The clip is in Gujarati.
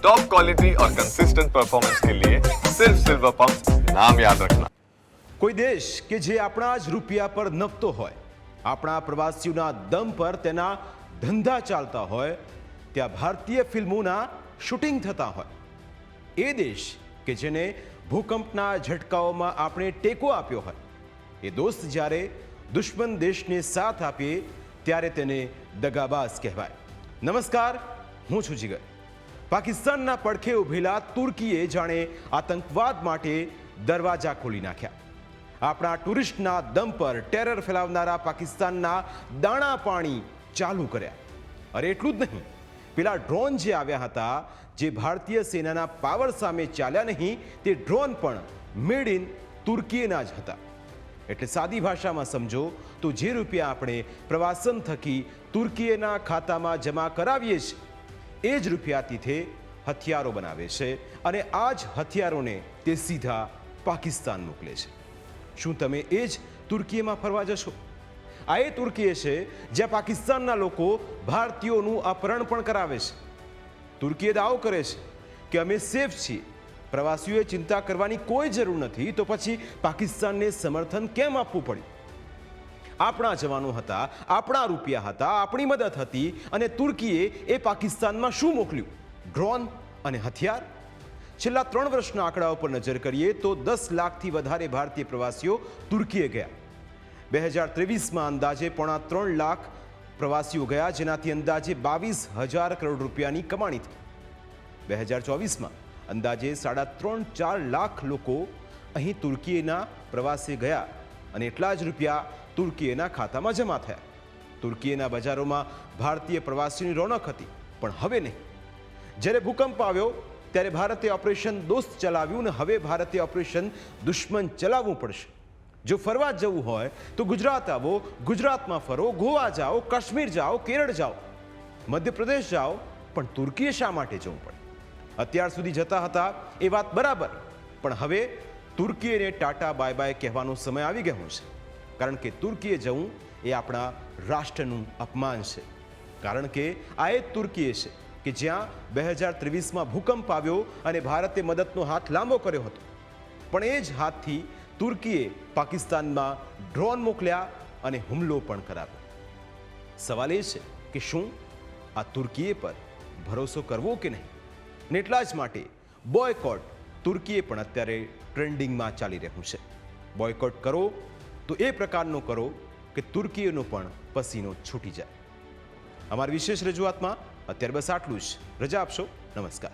टॉप क्वालिटी और कंसिस्टेंट परफॉर्मेंस के लिए सिर्फ सिल्वर पंप नाम याद रखना કોઈ દેશ કે જે આપણા જ રૂપિયા પર નભતો હોય આપણા પ્રવાસીઓના દમ પર તેના ધંધા ચાલતા હોય ત્યાં ભારતીય ફિલ્મોના શૂટિંગ થતા હોય એ દેશ કે જેને ભૂકંપના ઝટકાઓમાં આપણે ટેકો આપ્યો હોય એ દોસ્ત જ્યારે દુશ્મન દેશને સાથ આપીએ ત્યારે તેને દગાબાજ કહેવાય નમસ્કાર હું છું જીગર પાકિસ્તાનના પડખે ઉભેલા તુર્કીએ જાણે આતંકવાદ માટે દરવાજા ખોલી નાખ્યા. આપણા ટુરિસ્ટના દમ પર ટેરર ફેલાવનારા પાકિસ્તાનના દાણા પાણી ચાલુ કર્યા. અરે એટલું જ નહીં, પેલા ડ્રોન જે આવ્યા હતા, જે ભારતીય સેનાના પાવર સામે ચાલ્યા નહીં, તે ડ્રોન પણ મેડ ઇન તુર્કીના જ હતા. એટલે સાદી ભાષામાં સમજો, તો જે રૂપિયા આપણે પ્રવાસન થકી તુર્કીના ખાતામાં જમા કરાવીએ છીએ એ જ રૂપિયાથી તે હથિયારો બનાવે છે અને આ જ હથિયારોને તે સીધા પાકિસ્તાન મોકલે છે. શું તમે એ જ તુર્કીમાં ફરવા જશો? આ એ તુર્કીએ છે જ્યાં પાકિસ્તાનના લોકો ભારતીયોનું અપહરણ પણ કરાવે છે. તુર્કીએ દાવો કરે છે કે અમે સેફ છીએ. પ્રવાસીઓએ ચિંતા કરવાની કોઈ જરૂર નથી, તો પછી પાકિસ્તાનને સમર્થન કેમ આપવું પડ્યું? આપણા જવાનો હતા, આપણા રૂપિયા હતા, આપણી મદદ હતી અને તુર્કીએ એ પાકિસ્તાનમાં શું મોકલ્યું? ડ્રોન અને હથિયાર? છેલ્લા ત્રણ વર્ષના આંકડાઓ પર નજર કરીએ તો દસ લાખથી વધારે ભારતીય પ્રવાસીઓ તુર્કીએ ગયા. બે હજાર ત્રેવીસમાં અંદાજે પોણા ત્રણ લાખ પ્રવાસીઓ ગયા, જેનાથી અંદાજે બાવીસ હજાર કરોડ રૂપિયાની કમાણી થઈ. બે હજાર ચોવીસમાં અંદાજે સાડા ત્રણ ચાર લાખ લોકો અહીં તુર્કીના પ્રવાસે ગયા અને એટલા જ રૂપિયા તુર્કીના ખાતામાં જમા થયા. તુર્કીએના બજારોમાં ભારતીય પ્રવાસીઓની રોનક હતી, પણ હવે નહીં. જ્યારે ભૂકંપ આવ્યો, ત્યારે ભારતે ઓપરેશન દોસ્ત ચલાવ્યું ને હવે ભારતે ઓપરેશન દુશ્મન ચલાવવું પડશે. જો ફરવા જવું હોય, તો ગુજરાત આવો, ગુજરાતમાં ફરો, ગોવા જાઓ, કાશ્મીર જાઓ, કેરળ જાઓ. મધ્યપ્રદેશ જાઓ, પણ તુર્કીએ શા માટે જવું પડે? અત્યાર સુધી જતા હતા એ વાત બરાબર, પણ હવે તુર્કીએને ટાટા બાય બાય કહેવાનો સમય આવી ગયો છે. કારણ કે તુર્કીએ જવું એ આપણા રાષ્ટ્રનું અપમાન છે. કારણ કે આ એ તુર્કીએ છે કે જ્યાં બે હજાર ત્રેવીસમાં ભૂકંપ આવ્યો અને ભારતે મદદનો હાથ લાંબો કર્યો હતો. પણ એ જ હાથથી તુર્કીએ પાકિસ્તાનમાં ડ્રોન મોકલ્યા અને હુમલો પણ કરાવ્યો. સવાલ એ છે કે શું આ તુર્કીએ પર ભરોસો કરવો કે નહીં? ને એટલા જ માટે બોયકોટ તુર્કીએ પણ અત્યારે ટ્રેન્ડિંગમાં ચાલી રહ્યું છે. બોયકોટ કરો તો એ પ્રકારનો કરો કે તુર્કીઓનો પણ પસીનો છૂટી જાય. અમારી વિશેષ રજૂઆતમાં અત્યારે બસ આટલું જ. રજા આપશો. નમસ્કાર.